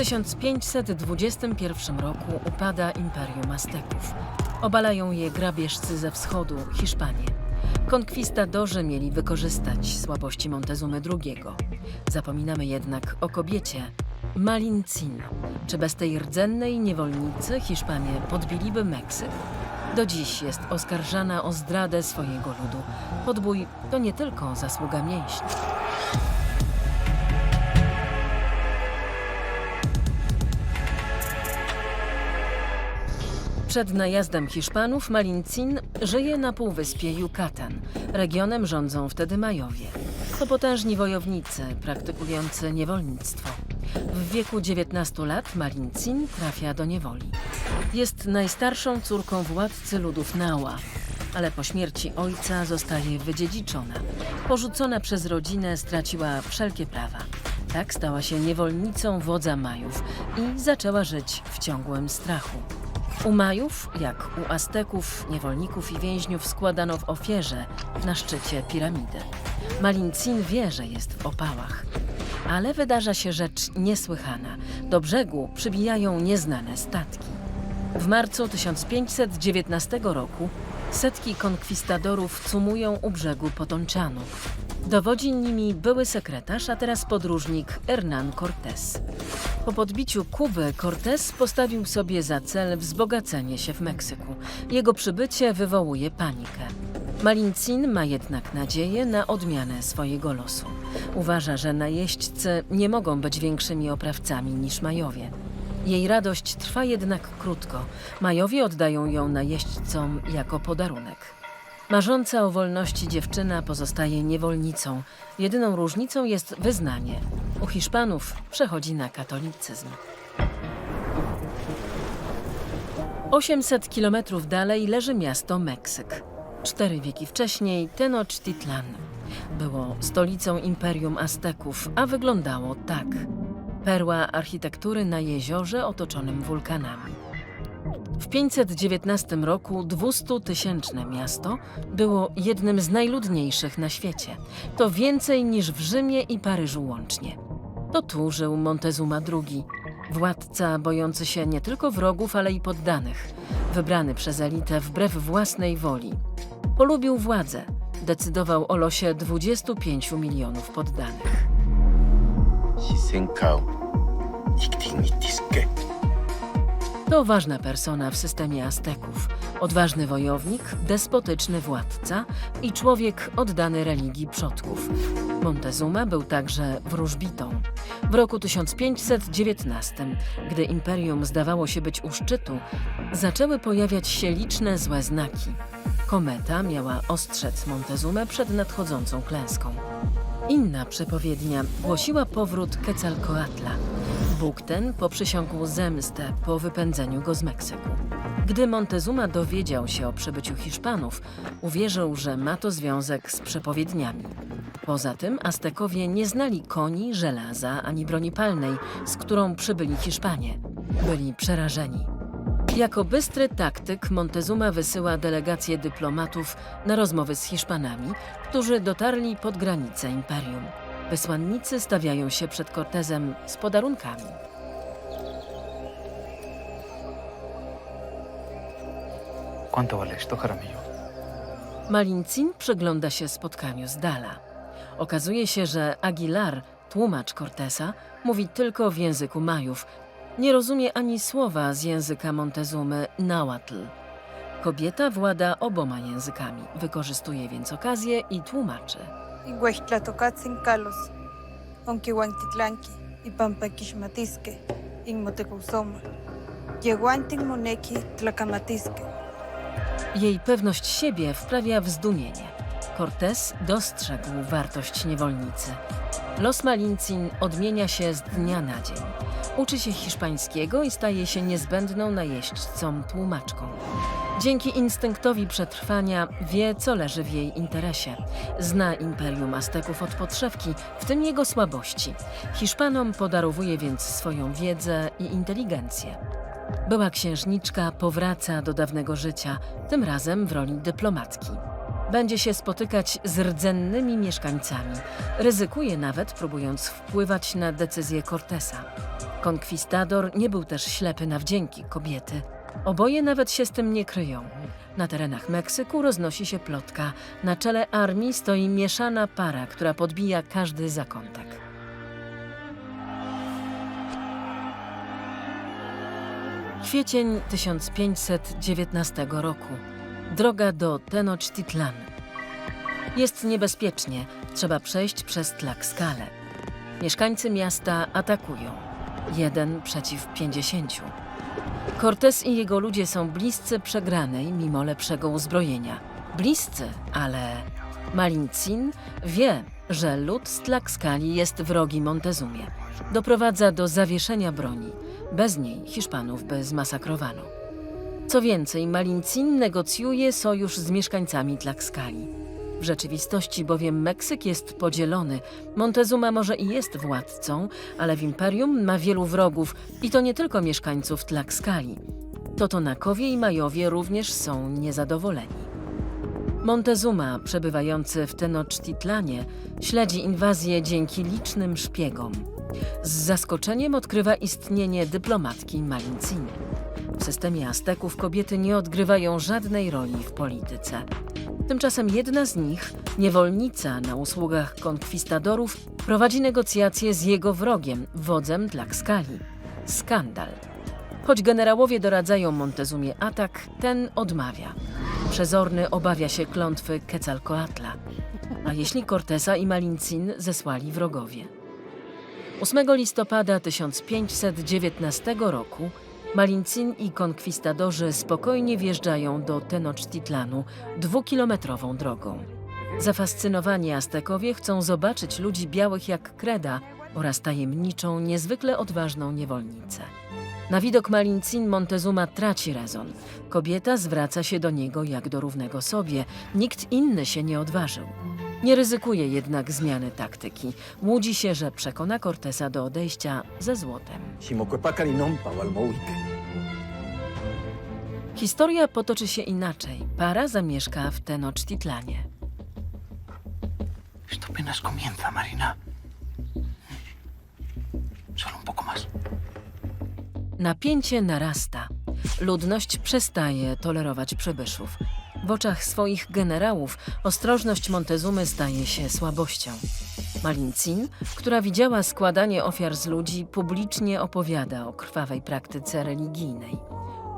1521 roku upada Imperium Azteków. Obalają je grabieżcy ze wschodu, Hiszpanie. Konkwistadorzy mieli wykorzystać słabości Montezumy II. Zapominamy jednak o kobiecie, Malincin. Czy bez tej rdzennej niewolnicy Hiszpanie podbiliby Meksyk? Do dziś jest oskarżana o zdradę swojego ludu. Podbój to nie tylko zasługa mięśni. Przed najazdem Hiszpanów Malincin żyje na półwyspie Yucatan. Regionem rządzą wtedy Majowie. To potężni wojownicy praktykujący niewolnictwo. W wieku 19 lat Malincin trafia do niewoli. Jest najstarszą córką władcy ludów Nała, ale po śmierci ojca zostaje wydziedziczona. Porzucona przez rodzinę straciła wszelkie prawa. Tak stała się niewolnicą wodza Majów i zaczęła żyć w ciągłym strachu. U Majów, jak u Azteków, niewolników i więźniów składano w ofierze na szczycie piramidy. Malincin wie, że jest w opałach. Ale wydarza się rzecz niesłychana. Do brzegu przybijają nieznane statki. W marcu 1519 roku setki konkwistadorów cumują u brzegu Potonczanu. Dowodzi nimi były sekretarz, a teraz podróżnik Hernán Cortés. Po podbiciu Kuby Cortés postawił sobie za cel wzbogacenie się w Meksyku. Jego przybycie wywołuje panikę. Malincin ma jednak nadzieję na odmianę swojego losu. Uważa, że najeźdźcy nie mogą być większymi oprawcami niż Majowie. Jej radość trwa jednak krótko. Majowie oddają ją najeźdźcom jako podarunek. Marząca o wolności dziewczyna pozostaje niewolnicą. Jedyną różnicą jest wyznanie. U Hiszpanów przechodzi na katolicyzm. 800 kilometrów dalej leży miasto Meksyk. Cztery wieki wcześniej Tenochtitlan było stolicą Imperium Azteków, a wyglądało tak. Perła architektury na jeziorze otoczonym wulkanami. W 519 roku 200-tysięczne miasto było jednym z najludniejszych na świecie. To więcej niż w Rzymie i Paryżu łącznie. To tu żył Montezuma II, władca bojący się nie tylko wrogów, ale i poddanych, wybrany przez elitę wbrew własnej woli. Polubił władzę, decydował o losie 25 milionów poddanych. To ważna persona w systemie Azteków Odważny wojownik, despotyczny władca i człowiek oddany religii przodków. Montezuma był także wróżbitą. W roku 1519, gdy imperium zdawało się być u szczytu, zaczęły pojawiać się liczne złe znaki. Kometa miała ostrzec Montezumę przed nadchodzącą klęską. Inna przepowiednia głosiła powrót Quetzalcoatla. Bóg ten poprzysiągł zemstę po wypędzeniu go z Meksyku. Gdy Montezuma dowiedział się o przybyciu Hiszpanów, uwierzył, że ma to związek z przepowiedniami. Poza tym Aztekowie nie znali koni, żelaza ani broni palnej, z którą przybyli Hiszpanie. Byli przerażeni. Jako bystry taktyk Montezuma wysyła delegację dyplomatów na rozmowy z Hiszpanami, którzy dotarli pod granice imperium. Wysłannicy stawiają się przed Cortezem z podarunkami. ¿Cuánto vale esto, Jaramillo? Malincin przygląda się spotkaniu z dala. Okazuje się, że Aguilar, tłumacz Cortesa, mówi tylko w języku Majów. Nie rozumie ani słowa z języka Montezumy Nahuatl. Kobieta włada oboma językami, wykorzystuje więc okazję i tłumaczy. Iguaxtlatocatzin Kalos, Onquihuantitlanqui, Ipampaquixmatisque, Inmotecuhsoma, Yeguantin Moneki Tlacamatisque. Jej pewność siebie wprawia w zdumienie. Cortés dostrzegł wartość niewolnicy. Los Malincin odmienia się z dnia na dzień. Uczy się hiszpańskiego i staje się niezbędną najeźdźcą tłumaczką. Dzięki instynktowi przetrwania wie, co leży w jej interesie. Zna imperium Azteków od podszewki, w tym jego słabości. Hiszpanom podarowuje więc swoją wiedzę i inteligencję. Była księżniczka powraca do dawnego życia, tym razem w roli dyplomatki. Będzie się spotykać z rdzennymi mieszkańcami. Ryzykuje nawet, próbując wpływać na decyzję Cortesa. Konkwistador nie był też ślepy na wdzięki kobiety. Oboje nawet się z tym nie kryją. Na terenach Meksyku roznosi się plotka. Na czele armii stoi mieszana para, która podbija każdy zakątek. Kwiecień 1519 roku. Droga do Tenochtitlan. Jest niebezpiecznie, trzeba przejść przez Tlaxcale. Mieszkańcy miasta atakują. Jeden przeciw pięćdziesięciu. Cortés i jego ludzie są bliscy przegranej mimo lepszego uzbrojenia. Bliscy, ale Malincin wie, że lud z Tlaxcali jest wrogi Montezumie. Doprowadza do zawieszenia broni. Bez niej Hiszpanów by zmasakrowano. Co więcej, Malincin negocjuje sojusz z mieszkańcami Tlaxcali. W rzeczywistości bowiem Meksyk jest podzielony. Montezuma może i jest władcą, ale w imperium ma wielu wrogów i to nie tylko mieszkańców Tlaxcali. Totonakowie i Majowie również są niezadowoleni. Montezuma, przebywający w Tenochtitlanie, śledzi inwazję dzięki licznym szpiegom. Z zaskoczeniem odkrywa istnienie dyplomatki Malincin. W systemie Azteków kobiety nie odgrywają żadnej roli w polityce. Tymczasem jedna z nich, niewolnica na usługach konkwistadorów, prowadzi negocjacje z jego wrogiem, wodzem Tlaxcali. Skandal. Choć generałowie doradzają Montezumie atak, ten odmawia. Przezorny obawia się klątwy Quetzalcoatla. A jeśli Cortesa i Malincin zesłali wrogowie? 8 listopada 1519 roku Malincin i konkwistadorzy spokojnie wjeżdżają do Tenochtitlanu dwukilometrową drogą. Zafascynowani Aztekowie chcą zobaczyć ludzi białych jak kreda oraz tajemniczą, niezwykle odważną niewolnicę. Na widok Malincin Montezuma traci rezon. Kobieta zwraca się do niego jak do równego sobie. Nikt inny się nie odważył. Nie ryzykuje jednak zmiany taktyki. Łudzi się, że przekona Cortesa do odejścia ze złotem. Historia potoczy się inaczej. Para zamieszka w Tenochtitlanie. Esto apenas comienza, Marina. Solo un poco más. Napięcie narasta. Ludność przestaje tolerować przybyszów. W oczach swoich generałów ostrożność Montezumy staje się słabością. Malincin, która widziała składanie ofiar z ludzi, publicznie opowiada o krwawej praktyce religijnej.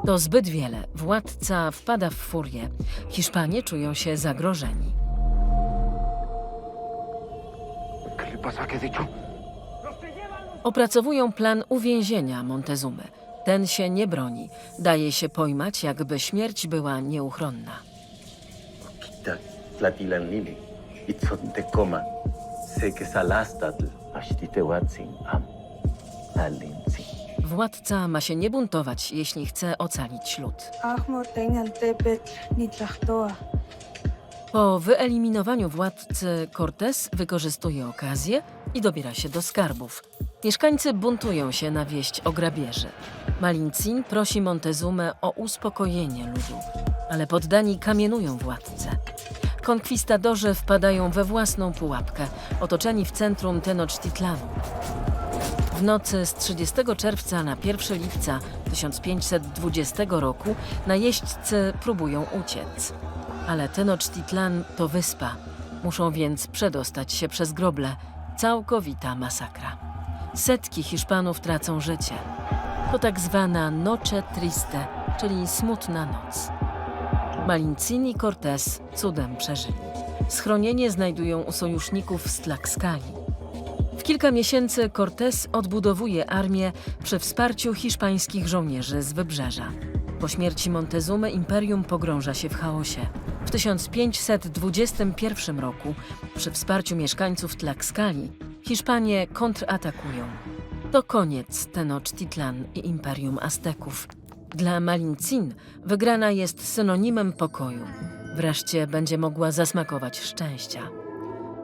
To zbyt wiele. Władca wpada w furię. Hiszpanie czują się zagrożeni. Opracowują plan uwięzienia Montezumy. Ten się nie broni. Daje się pojmać, jakby śmierć była nieuchronna. Kita tlatilan lili. Itzon te coma. Se que salastatl. Ashtite watsin am. Alinsin. Władca ma się nie buntować, jeśli chce ocalić lud. Ahmor. Po wyeliminowaniu władcy Cortés wykorzystuje okazję i dobiera się do skarbów. Mieszkańcy buntują się na wieść o grabieży. Malincin prosi Montezumę o uspokojenie ludu, ale poddani kamienują władcę. Konkwistadorzy wpadają we własną pułapkę, otoczeni w centrum Tenochtitlanu. W nocy z 30 czerwca na 1 lipca 1520 roku najeźdźcy próbują uciec. Ale Tenochtitlan to wyspa. Muszą więc przedostać się przez groble. Całkowita masakra. Setki Hiszpanów tracą życie. To tak zwana Noche Triste, czyli smutna noc. Malincin i Cortés cudem przeżyli. Schronienie znajdują u sojuszników z Tlaxcali. W kilka miesięcy Cortés odbudowuje armię przy wsparciu hiszpańskich żołnierzy z wybrzeża. Po śmierci Montezumy imperium pogrąża się w chaosie. W 1521 roku, przy wsparciu mieszkańców Tlaxcali, Hiszpanie kontratakują. To koniec Tenochtitlan i imperium Azteków. Dla Malincin wygrana jest synonimem pokoju. Wreszcie będzie mogła zasmakować szczęścia.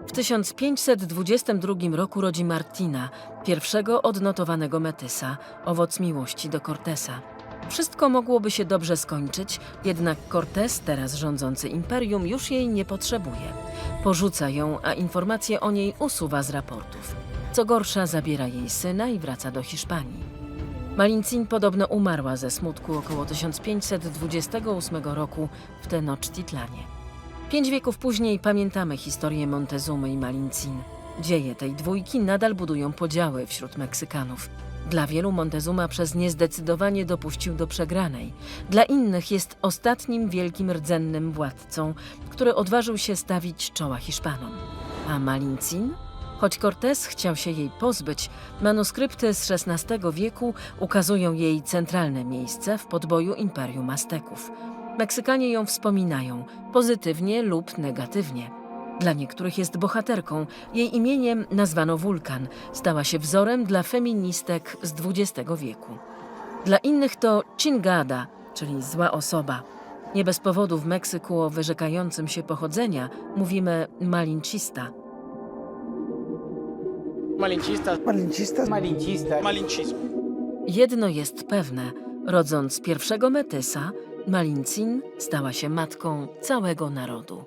W 1522 roku rodzi Martina, pierwszego odnotowanego metysa, owoc miłości do Cortesa. Wszystko mogłoby się dobrze skończyć, jednak Cortés, teraz rządzący imperium, już jej nie potrzebuje. Porzuca ją, a informacje o niej usuwa z raportów. Co gorsza, zabiera jej syna i wraca do Hiszpanii. Malincin podobno umarła ze smutku około 1528 roku w Tenochtitlanie. Pięć wieków później pamiętamy historię Montezumy i Malincin. Dzieje tej dwójki nadal budują podziały wśród Meksykanów. Dla wielu Montezuma przez niezdecydowanie dopuścił do przegranej. Dla innych jest ostatnim wielkim rdzennym władcą, który odważył się stawić czoła Hiszpanom. A Malincin? Choć Cortés chciał się jej pozbyć, manuskrypty z XVI wieku ukazują jej centralne miejsce w podboju Imperium Azteków. Meksykanie ją wspominają, pozytywnie lub negatywnie. Dla niektórych jest bohaterką. Jej imieniem nazwano Wulkan. Stała się wzorem dla feministek z XX wieku. Dla innych to Chingada, czyli zła osoba. Nie bez powodu w Meksyku o wyrzekającym się pochodzenia mówimy malinchista. Malinchistas. Malinchistas. Malinchistas. Malinchismo. Jedno jest pewne: rodząc pierwszego metysa, Malincin stała się matką całego narodu.